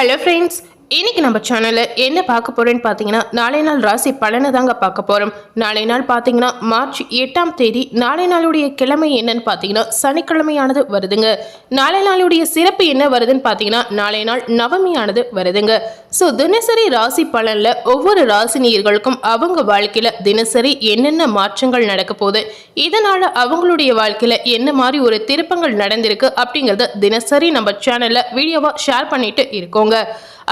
Hello friends இன்னைக்கு நம்ம சேனலில் என்ன பார்க்க போகிறேன்னு பார்த்தீங்கன்னா நாளை நாள் ராசி பலனை தாங்க பார்க்க போகிறோம் நாளை நாள் பார்த்தீங்கன்னா மார்ச் எட்டாம் தேதி நாளை நாளுடைய கிழமை என்னன்னு பார்த்தீங்கன்னா சனிக்கிழமையானது வருதுங்க. நாளை நாளுடைய சிறப்பு என்ன வருதுன்னு பார்த்தீங்கன்னா நாளை நாள் நவமியானது வருதுங்க. ஸோ தினசரி ராசி பலனில் ஒவ்வொரு ராசினியர்களுக்கும் அவங்க வாழ்க்கையில் தினசரி என்னென்ன மாற்றங்கள் நடக்க போகுது? இதனால் அவங்களுடைய வாழ்க்கையில் என்ன மாதிரி ஒரு திருப்பங்கள் நடந்திருக்கு அப்படிங்கிறத தினசரி நம்ம சேனலில் வீடியோவாக ஷேர் பண்ணிட்டு இருக்கோங்க.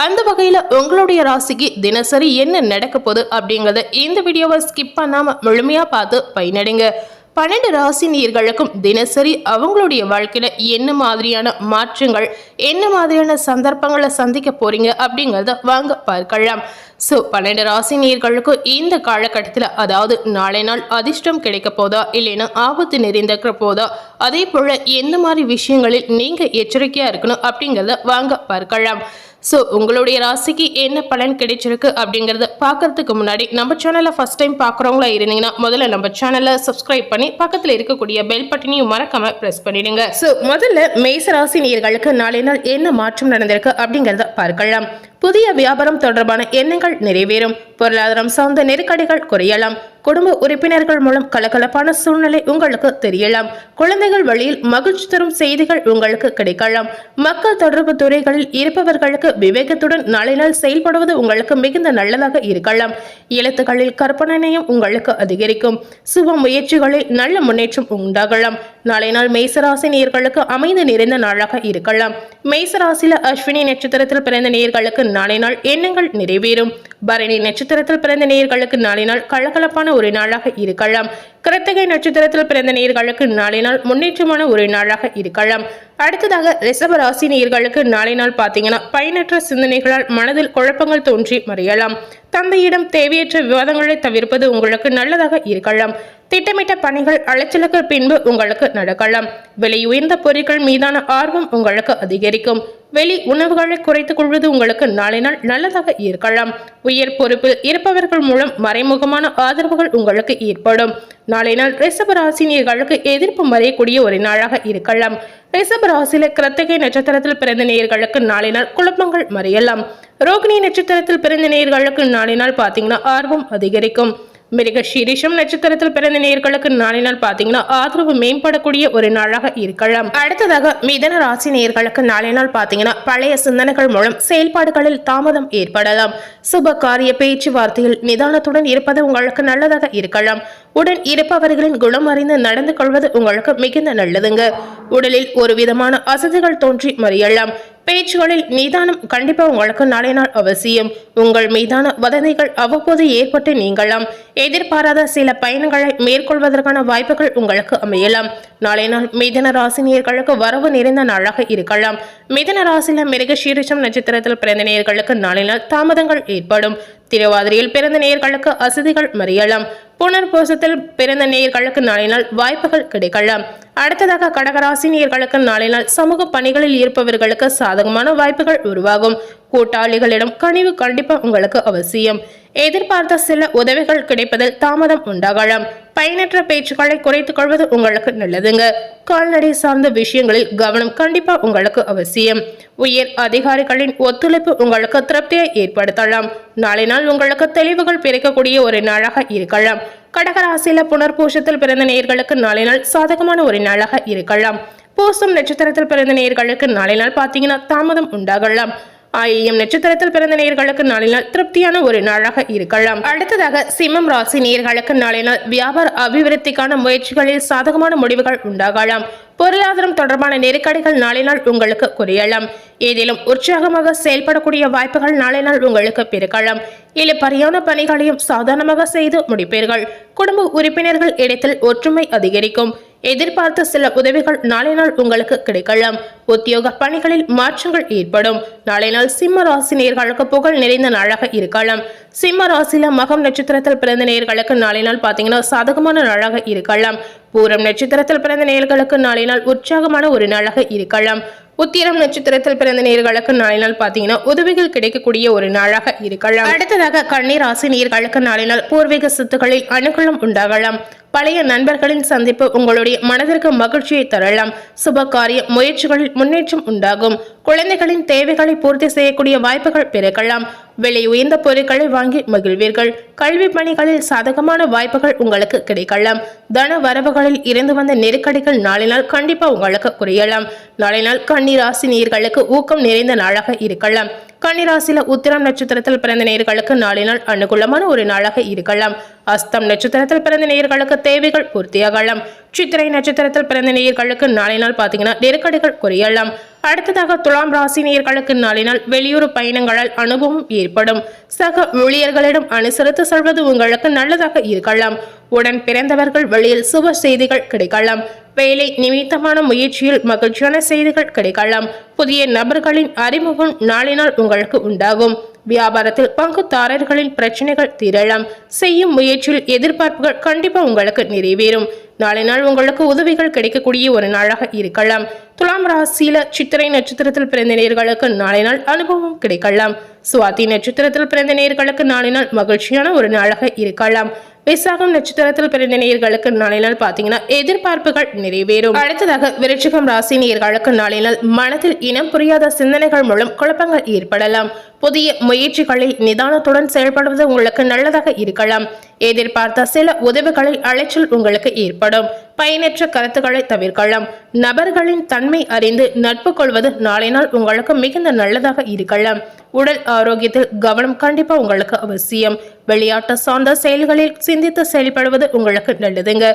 அந்த வகையில் உங்களுடைய ராசிக்கு தினசரி என்ன நடக்க போகுது அப்படிங்கிறத இந்த வீடியோவை ஸ்கிப் பண்ணாமல் முழுமையாக பார்த்து பயனடைங்க. பன்னெண்டு ராசினியர்களுக்கும் தினசரி அவங்களுடைய வாழ்க்கையில் என்ன மாதிரியான மாற்றங்கள் என்ன மாதிரியான சந்தர்ப்பங்களை சந்திக்க போகிறீங்க அப்படிங்கிறத வாங்க பார்க்கலாம். ஸோ பன்னெண்டு ராசினியர்களுக்கும் இந்த காலகட்டத்தில் அதாவது நாளை நாள் அதிர்ஷ்டம் கிடைக்க போதா இல்லைன்னா ஆபத்து நிறைந்திருக்கிற போதா அதே போல் எந்த மாதிரி விஷயங்களில் நீங்கள் எச்சரிக்கையாக இருக்கணும் அப்படிங்கிறத வாங்க பார்க்கலாம். ஸோ உங்களுடைய ராசிக்கு என்ன பலன் கிடைச்சிருக்கு அப்படிங்கிறத பார்க்கறதுக்கு முன்னாடி நம்ம சேனலை ஃபஸ்ட் டைம் பார்க்குறவங்களா இருந்தீங்கன்னா முதல்ல நம்ம சேனலை சப்ஸ்கிரைப் பண்ணி பக்கத்தில் இருக்கக்கூடிய பெல் பட்டனையும் மறக்காம ப்ரெஸ் பண்ணிடுங்க. ஸோ முதல்ல மேச ராசி நேயர்களுக்கு நாளை நாள் என்ன மாற்றம் நடந்திருக்கு அப்படிங்கிறத பார்க்கலாம். புதிய வியாபாரம் தொடர்பான எண்ணங்கள் நிறைவேறும். பொருளாதாரம் சார்ந்த நெருக்கடிகள் குறையலாம். குடும்ப உறுப்பினர்கள் மூலம் கலகலப்பான சூழ்நிலை உங்களுக்கு தெரியலாம். குழந்தைகள் வழியில் மகிழ்ச்சி தரும் செய்திகள் உங்களுக்கு கிடைக்கலாம். மக்கள் தொடர்பு துறைகளில் இருப்பவர்களுக்கு விவேகத்துடன் நாளை நாள் செயல்படுவது உங்களுக்கு மிகுந்த நல்லதாக இருக்கலாம். எழுத்துக்களில் கற்பனையும் உங்களுக்கு அதிகரிக்கும். சுப முயற்சிகளில் நல்ல முன்னேற்றம் உண்டாகலாம். நாளை நாள் மேசராசி நேர்களுக்கு அமைந்து நிறைந்த நாளாக இருக்கலாம். மேசராசில அஸ்வினி நட்சத்திரத்தில் பிறந்த நேர்களுக்கு நாளை நாள் எண்ணங்கள் நிறைவேறும். பரணி நட்சத்திரத்தில் பிறந்த நேர்களுக்கு நாளை நாள் கலகலப்பான ஒரு நாளாக இருக்கலாம். கிருத்திகை நட்சத்திரத்தில் பிறந்த நேர்களுக்கு நாளை நாள் முன்னேற்றமான ஒரு நாளாக இருக்கலாம் அடுத்ததாக ரிஷப ராசி நேர்களுக்கு நாளை நாள் பார்த்தீங்கன்னா பயனற்ற சிந்தனைகளால் மனதில் குழப்பங்கள் தோன்றி மறையலாம். தந்தையிடம் தேவையற்ற விவாதங்களை தவிர்ப்பது உங்களுக்கு நல்லதாக இருக்கலாம் திட்டமிட்ட பணிகள் அலைச்சலுக்கு பின்பு உங்களுக்கு நடக்கலாம். விலை உயர்ந்த பொருட்கள் மீதான ஆர்வம் உங்களுக்கு அதிகரிக்கும். வெளி உணவுகளை குறைத்துக் கொள்வது உங்களுக்கு நாளை நாள் நல்லதாக இருக்கலாம். உயர் பொறுப்பில் இருப்பவர்கள் மூலம் மறைமுகமான ஆதரவுகள் உங்களுக்கு ஏற்படும். நாளை நாள் ரிஷப ராசினியர்களுக்கு எதிர்ப்பு மறையக்கூடிய ஒரு நாளாக இருக்கலாம். ரிஷப ராசியில கிருத்திகை நட்சத்திரத்தில் பிறந்த நேயர்களுக்கு நாளை நாள் குழப்பங்கள் மறையலாம். ரோகிணி நட்சத்திரத்தில் பிறந்த நேயர்களுக்கு நாளை நாள் பார்த்தீங்கன்னா ஆர்வம் அதிகரிக்கும். மிருக சீரிஷம் நட்சத்திரத்தில் பிறந்த நேர்களுக்கு நாளை நாள் பார்த்தீங்கன்னா ஆதரவு மேம்படக்கூடிய ஒரு நாளாக இருக்கலாம். அடுத்ததாக மிதன ராசி நேர்களுக்கு நாளை நாள் பார்த்தீங்கன்னா பழைய சிந்தனைகள் மூலம் செயல்பாடுகளில் தாமதம் ஏற்படலாம். சுப காரிய பேச்சுவார்த்தையில் நிதானத்துடன் இருப்பது உங்களுக்கு நல்லதாக இருக்கலாம். உடன் இருப்பவர்களின் குணம் அறிந்து நடந்து கொள்வது உங்களுக்கு மிகுந்த நல்லதுங்க. உடலில் ஒரு விதமான அசதிகள் தோன்றி மறியலாம். பேச்சுகளில் மீதானம் கண்டிப்பா உங்களுக்கு நாளை நாள் அவசியம் உங்கள் மீதான வதந்திகள் அவ்வப்போது ஏற்பட்டு நீங்களாம் எதிர்பாராத சில பயணங்களை மேற்கொள்வதற்கான வாய்ப்புகள் உங்களுக்கு அமையலாம். நாளை நாள் மிதன ராசினியர்களுக்கு வரவு நிறைந்த நாளாக இருக்கலாம். மிதன ராசியில மிருக சீரிஷம் நட்சத்திரத்தில் பிறந்த நேர்களுக்கு நாளை நாள் தாமதங்கள் ஏற்படும். திருவாதிரையில் பிறந்த நேயர்களுக்கு அசதிகள் மறியலாம். புனர்பூசத்தில் பிறந்த நேயர்களுக்கு நாளை நாள் வாய்ப்புகள் கிடைக்கலாம். அடுத்ததாக கடகராசி நேயர்களுக்கு நாளை நாள் சமூக பணிகளில் இருப்பவர்களுக்கு சாதகமான வாய்ப்புகள் உருவாகும். கூட்டாளிகளிடம் கனிவு கண்டிப்பா உங்களுக்கு அவசியம். எதிர்பார்த்த சில உதவிகள் கிடைப்பதில் தாமதம் உண்டாகலாம். பயனற்ற பேச்சுக்களை குறைத்துக் கொள்வது உங்களுக்கு நல்லதுங்க. கால்நடை சார்ந்த விஷயங்களில் கவனம் கண்டிப்பா உங்களுக்கு அவசியம். உயர் அதிகாரிகளின் ஒத்துழைப்பு உங்களுக்கு திருப்தியை ஏற்படுத்தலாம். நாளை நாள் உங்களுக்கு தெளிவுகள் பிறக்கக்கூடிய ஒரு நாளாக இருக்கலாம். கடகராசியில புனர்பூஷத்தில் பிறந்த நேர்களுக்கு நாளை நாள் சாதகமான ஒரு நாளாக இருக்கலாம். பூசம் நட்சத்திரத்தில் பிறந்த நேர்களுக்கு நாளை நாள் பார்த்தீங்கன்னா தாமதம் உண்டாகலாம். ஆயில்யம் நட்சத்திரத்தில் பிறந்த நேர்களுக்கு நாளினால் திருப்தியான ஒரு நாளாக இருக்கலாம். அடுத்ததாக சிம்மம் ராசி நேர்களுக்கு நாளை நாள் வியாபார அபிவிருத்திக்கான முயற்சிகளில் சாதகமான முடிவுகள் உண்டாகலாம். பொருளாதாரம் தொடர்பான நெருக்கடிகள் நாளை நாள் உங்களுக்கு குறையலாம். ஏதேனும் உற்சாகமாக செயல்படக்கூடிய வாய்ப்புகள் நாளை நாள் உங்களுக்கு பெருக்கலாம். இழுப்பறியான பணிகளையும் சாதாரணமாக செய்து முடிப்பீர்கள். குடும்ப உறுப்பினர்கள் இடத்தில் ஒற்றுமை அதிகரிக்கும். எதிர்பார்த்த சில உதவிகள் நாளை நாள் உங்களுக்கு கிடைக்கலாம். உத்தியோக பணிகளில் மாற்றங்கள் ஏற்படும். நாளை நாள் சிம்ம ராசி நேர்களுக்கு புகழ் நிறைந்த நாளாக இருக்கலாம். சிம்ம ராசியில மகம் நட்சத்திரத்தில் பிறந்த நேர்களுக்கு நாளை நாள் பார்த்தீங்கன்னா சாதகமான நாளாக இருக்கலாம். பூரம் நட்சத்திரத்தில் பிறந்த நேர்களுக்கு நாளை நாள் உற்சாகமான ஒரு நாளாக இருக்கலாம். உத்திரம் நட்சத்திரத்தில் பிறந்த நேர்களுக்கு நாளை நாள் பார்த்தீங்கன்னா உதவிகள் கிடைக்கக்கூடிய ஒரு நாளாக இருக்கலாம். அடுத்ததாக கண்ணீர் ராசி நேர்களுக்கு நாளினால் பூர்வீக சொத்துக்களில் அனுகூலம் உண்டாகலாம். பழைய நண்பர்களின் சந்திப்பு உங்களுடைய மனதிற்கு மகிழ்ச்சியை தரலாம். சுபகாரிய முயற்சிகளில் முன்னேற்றம் உண்டாகும். குழந்தைகளின் தேவைகளை பூர்த்தி செய்யக்கூடிய வாய்ப்புகள் பிறக்கலாம். விலை உயர்ந்த பொருட்களை வாங்கி மகிழ்வீர்கள். கல்வி பணிகளில் சாதகமான வாய்ப்புகள் உங்களுக்கு கிடைக்கலாம். தன வரவுகளில் இருந்து வந்த நெருக்கடிகள் நாளினால் கண்டிப்பா உங்களுக்கு குறையலாம். நாளினால் கண்ணீராசி ராசி நீர்களுக்கு ஊக்கம் நிறைந்த நாளாக இருக்கலாம். கன்னிராசில உத்திரம் நட்சத்திரத்தில் பிறந்த நேர்களுக்கு நாளினால் அனுகூலமான ஒரு நாளாக இருக்கலாம். அஸ்தம் நட்சத்திரத்தில் பிறந்த நேர்களுக்கு தேவைகள் பூர்த்தியாகலாம். சித்திரை நட்சத்திரத்தில் பிறந்த நேர்களுக்கு நாளினால் பார்த்தீங்கன்னா நெருக்கடிகள் குறையலாம். அடுத்ததாக துலாம் ராசி நேர்களுக்கு நாளினால் வெளியூர் பயணங்களால் அனுபவம் ஏற்படும். சக ஊழியர்களிடம் அனுசரித்து செல்வது உங்களுக்கு நல்லதாக இருக்கலாம். உடன் பிறந்தவர்கள் வெளியில் சுப செய்திகள் கிடைக்கலாம். வேலை நிமித்தமான முயற்சியில் மகிழ்ச்சியான செய்திகள் கிடைக்கலாம். புதிய நபர்களின் அறிமுகம் நாளினால் உங்களுக்கு உண்டாகும். வியாபாரத்தில் பங்குதாரர்களின் பிரச்சனைகள் தீரலாம். செய்யும் முயற்சியில் எதிர்பார்ப்புகள் கண்டிப்பா உங்களுக்கு நிறைவேறும். நாளை நாள் உங்களுக்கு உதவிகள் கிடைக்கக்கூடிய ஒரு நாளாக இருக்கலாம். துலாம் ராசியில சித்திரை நட்சத்திரத்தில் பிறந்த நேர்களுக்கு நாளை நாள் அனுபவம் கிடைக்கலாம். சுவாதி நட்சத்திரத்தில் பிறந்த நேர்களுக்கு நாளை நாள் மகிழ்ச்சியான ஒரு நாளாக இருக்கலாம். விசாகம் நட்சத்திரத்தில் பிறந்த நேர்களுக்கு நாளை நாள் பார்த்தீங்கன்னா எதிர்பார்ப்புகள் நிறைவேறும். அடுத்ததாக விருச்சிகம் ராசி நேர்களுக்கு நாளை நாள் மனதில் இனம் புரியாத சிந்தனைகள் மூலம் குழப்பங்கள் ஏற்படலாம். புதிய முயற்சிகளில் நிதானத்துடன் செயல்படுவது உங்களுக்கு நல்லதாக இருக்கலாம். எதிர்பார்த்த சில உதவிகளில் அலைச்சல் உங்களுக்கு ஏற்படும். பயனற்ற கருத்துக்களை தவிர்க்கலாம். நபர்களின் தன்மை அறிந்து நட்பு கொள்வது நாளை நாள் உங்களுக்கு மிகுந்த நல்லதாக இருக்கலாம். உடல் ஆரோக்கியத்தில் கவனம் கண்டிப்பா உங்களுக்கு அவசியம். விளையாட்டு சார்ந்த செயல்களில் சிந்தித்து செயல்படுவது உங்களுக்கு நல்லதுங்க.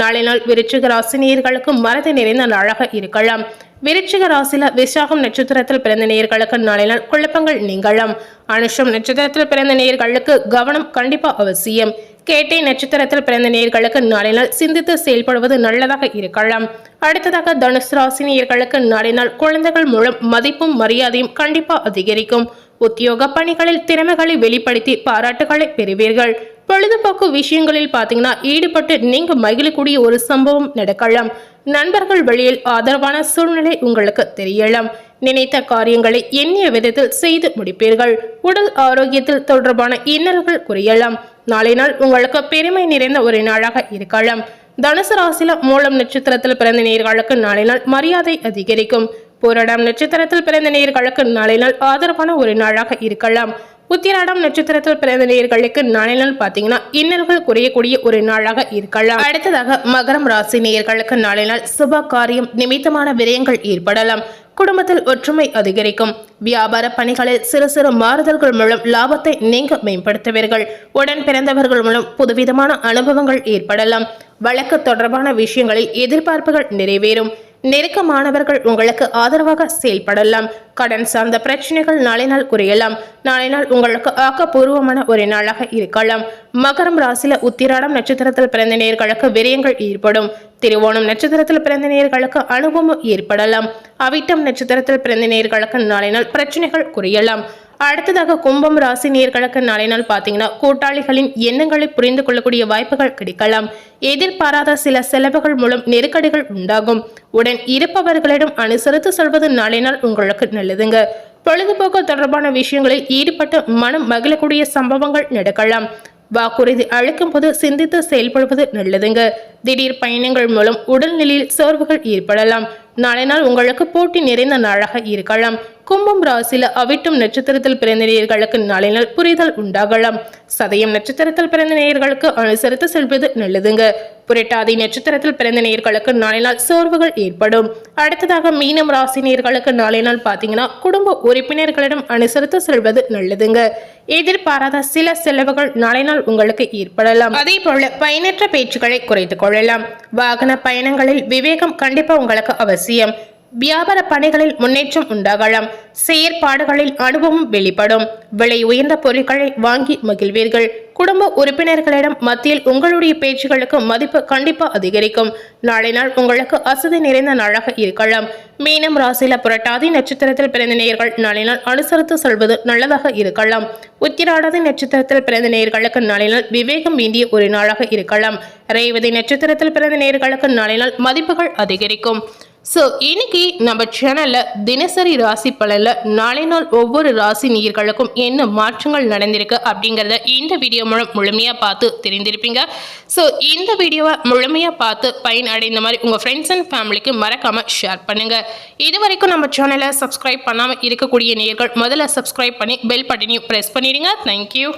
நாளை நாள் விருச்சிக ராசினியர்களுக்கு நிறைந்த நாளாக இருக்கலாம். விருச்சிக ராசியில விசாகம் நட்சத்திரத்தில் பிறந்த நேர்களுக்கு நாளை நாள் குழப்பங்கள் நீங்கலாம். அனுஷம் நட்சத்திரத்தில் பிறந்த நேர்களுக்கு கவனம் கண்டிப்பா அவசியம். கேட்டை நட்சத்திரத்தில் பிறந்த நேர்களுக்கு நாளை நாள் சிந்தித்து செயல்படுவது நல்லதாக இருக்கலாம். அடுத்ததாக தனுசு ராசி நேர்களுக்கு நாளை நாள் குழந்தைகள் மூலம் மதிப்பும் மரியாதையும் கண்டிப்பா அதிகரிக்கும். உத்தியோக பணிகளில் திறமைகளை வெளிப்படுத்தி பாராட்டுகளை பெறுவீர்கள். பொழுதுபோக்கு விஷயங்களில் பார்த்தீங்கன்னா ஈடுபட்டு நீங்க மகிழக்கூடிய ஒரு சம்பவம் நடக்கலாம். நண்பர்கள் வழியில் ஆதரவான சூழ்நிலை உங்களுக்கு தெரியலாம். நினைத்த காரியங்களை எண்ணிய விதத்தில் செய்து முடிப்பீர்கள். உடல் ஆரோக்கியத்தில் தொடர்பான இன்னல்கள் குறையலாம். நாளை நாள் உங்களுக்கு பெருமை நிறைந்த ஒரு நாளாக இருக்கலாம். தனுசு ராசில மூலம் நட்சத்திரத்தில் பிறந்த நேர்களுக்கு நாளை நாள் மரியாதை அதிகரிக்கும். போராடம் நட்சத்திரத்தில் பிறந்த நேர்களுக்கு நாளை நாள் ஆதரவான ஒரு நாளாக இருக்கலாம். உத்திராடம் நட்சத்திரத்தில் பிறந்த நேர்களுக்கு நாளை நாள் பார்த்தீங்கன்னா இன்னல்கள் குறையக்கூடிய ஒரு நாளாக இருக்கலாம். அடுத்ததாக மகரம் ராசி நேர்களுக்கு நாளை நாள் சுப காரியம் நிமித்தமான விரயங்கள் ஏற்படலாம். குடும்பத்தில் ஒற்றுமை அதிகரிக்கும். வியாபார பணிகளில் சிறு சிறு மாறுதல்கள் மூலம் லாபத்தை நீங்க மேம்படுத்துவீர்கள். உடன் பிறந்தவர்கள் மூலம் புதுவிதமான அனுபவங்கள் ஏற்படலாம். வழக்கு தொடர்பான விஷயங்களில் எதிர்பார்ப்புகள் நிறைவேறும். நெருக்கமானவர்கள் உங்களுக்கு ஆதரவாக செயல்படலாம். கடன் சார்ந்த பிரச்சனைகள் நாளை நாள் குறையலாம். நாளை நாள் உங்களுக்கு ஆக்கப்பூர்வமான ஒரு நாளாக இருக்கலாம். மகரம் ராசில உத்திராடம் நட்சத்திரத்தில் பிறந்த நேர்களுக்கு விரயங்கள் ஏற்படும். திருவோணம் நட்சத்திரத்தில் பிறந்த நேர்களுக்கு அனுபவம் ஏற்படலாம். அவிட்டம் நட்சத்திரத்தில் பிறந்த நேர்களுக்கு நாளை நாள் பிரச்சனைகள் குறையலாம். அடுத்ததாக கும்பம் ராசி நேர்களுக்கு நாளை நாள் பார்த்தீங்கன்னா கூட்டாளிகளின் எண்ணங்களை புரிந்து கொள்ளக்கூடிய வாய்ப்புகள் கிடைக்கலாம். எதிர்பாராத சில செலவுகள் மூலம் நெருக்கடிகள் உண்டாகும். உடன் இருப்பவர்களிடம் அனுசரித்து சொல்வது நாளை நாள் உங்களுக்கு நல்லதுங்க. பொழுதுபோக்கு தொடர்பான விஷயங்களில் ஈடுபட்டு மனம் மகிழக்கூடிய சம்பவங்கள் நடக்கலாம். வாக்குறுதி அளிக்கும் போது சிந்தித்து செயல்படுவது நல்லதுங்க. திடீர் பயணங்கள் மூலம் உடல்நிலையில் சோர்வுகள் ஏற்படலாம். நாளை நாள் உங்களுக்கு போட்டி நிறைந்த நாளாக இருக்கலாம். கும்பம் ராசியில அவிட்டும் நட்சத்திரத்தில் பிறந்த நேயர்களுக்கு நாளை நாள் புரிதல் உண்டாகலாம். சதயம் நட்சத்திரத்தில் பிறந்த நேயர்களுக்கு அனுசரித்து செல்வது நல்லதுங்க. புரட்டாதி நட்சத்திரத்தில் பிறந்த நேயர்களுக்கு நாளை நாள் சோர்வுகள் ஏற்படும். அடுத்ததாக மீனம் ராசி நேயர்களுக்கு நாளை நாள் பார்த்தீங்கன்னா குடும்ப உறுப்பினர்களிடம் அனுசரித்து செல்வது நல்லதுங்க. எதிர்பாராத சில செலவுகள் நாளை நாள் உங்களுக்கு ஏற்படலாம். அதே போல பயனற்ற பேச்சுக்களை குறைத்துக் கொள்ளலாம். வாகன பயணங்களில் விவேகம் கண்டிப்பா உங்களுக்கு அவசியம். வியாபார பணிகளில் முன்னேற்றம் உண்டாகலாம். செயற்பாடுகளில் அனுபவம் வெளிப்படும். விலை உயர்ந்த பொருட்களை வாங்கி மகிழ்வீர்கள். குடும்ப உறுப்பினர்களிடம் மத்தியில் உங்களுடைய பேச்சுகளுக்கு மதிப்பு கண்டிப்பா அதிகரிக்கும். நாளை நாள் உங்களுக்கு அசதி நிறைந்த நாளாக இருக்கலாம். மீனம் ராசியில புரட்டாதி நட்சத்திரத்தில் பிறந்த நேயர்கள் நாளை நாள் அனுசரித்து சொல்வது நல்லதாக இருக்கலாம். உத்திராடாதி நட்சத்திரத்தில் பிறந்த நேயர்களுக்கு நாளை நாள் விவேகம் வேண்டிய ஒரு நாளாக இருக்கலாம். ரேவதி நட்சத்திரத்தில் பிறந்த நேயர்களுக்கு நாளை நாள் மதிப்புகள் அதிகரிக்கும். ஸோ இன்னைக்கு நம்ம சேனலில் தினசரி ராசி பலனில் நாளை நாள் ஒவ்வொரு ராசி நீர்களுக்கும் என்ன மாற்றங்கள் நடந்திருக்கு அப்படிங்கிறத இந்த வீடியோ மூலம் முழுமையாக பார்த்து தெரிந்திருப்பீங்க. ஸோ இந்த வீடியோவை முழுமையாக பார்த்து பயன் அடைந்த மாதிரி உங்கள் ஃப்ரெண்ட்ஸ் அண்ட் ஃபேமிலிக்கு மறக்காமல் ஷேர் பண்ணுங்கள் இது வரைக்கும் நம்ம சேனலை சப்ஸ்கிரைப் பண்ணாமல் இருக்கக்கூடிய நேயர்கள் முதல்ல சப்ஸ்கிரைப் பண்ணி பெல் பட்டனையும் ப்ரெஸ் பண்ணிடுங்க. தேங்க்யூ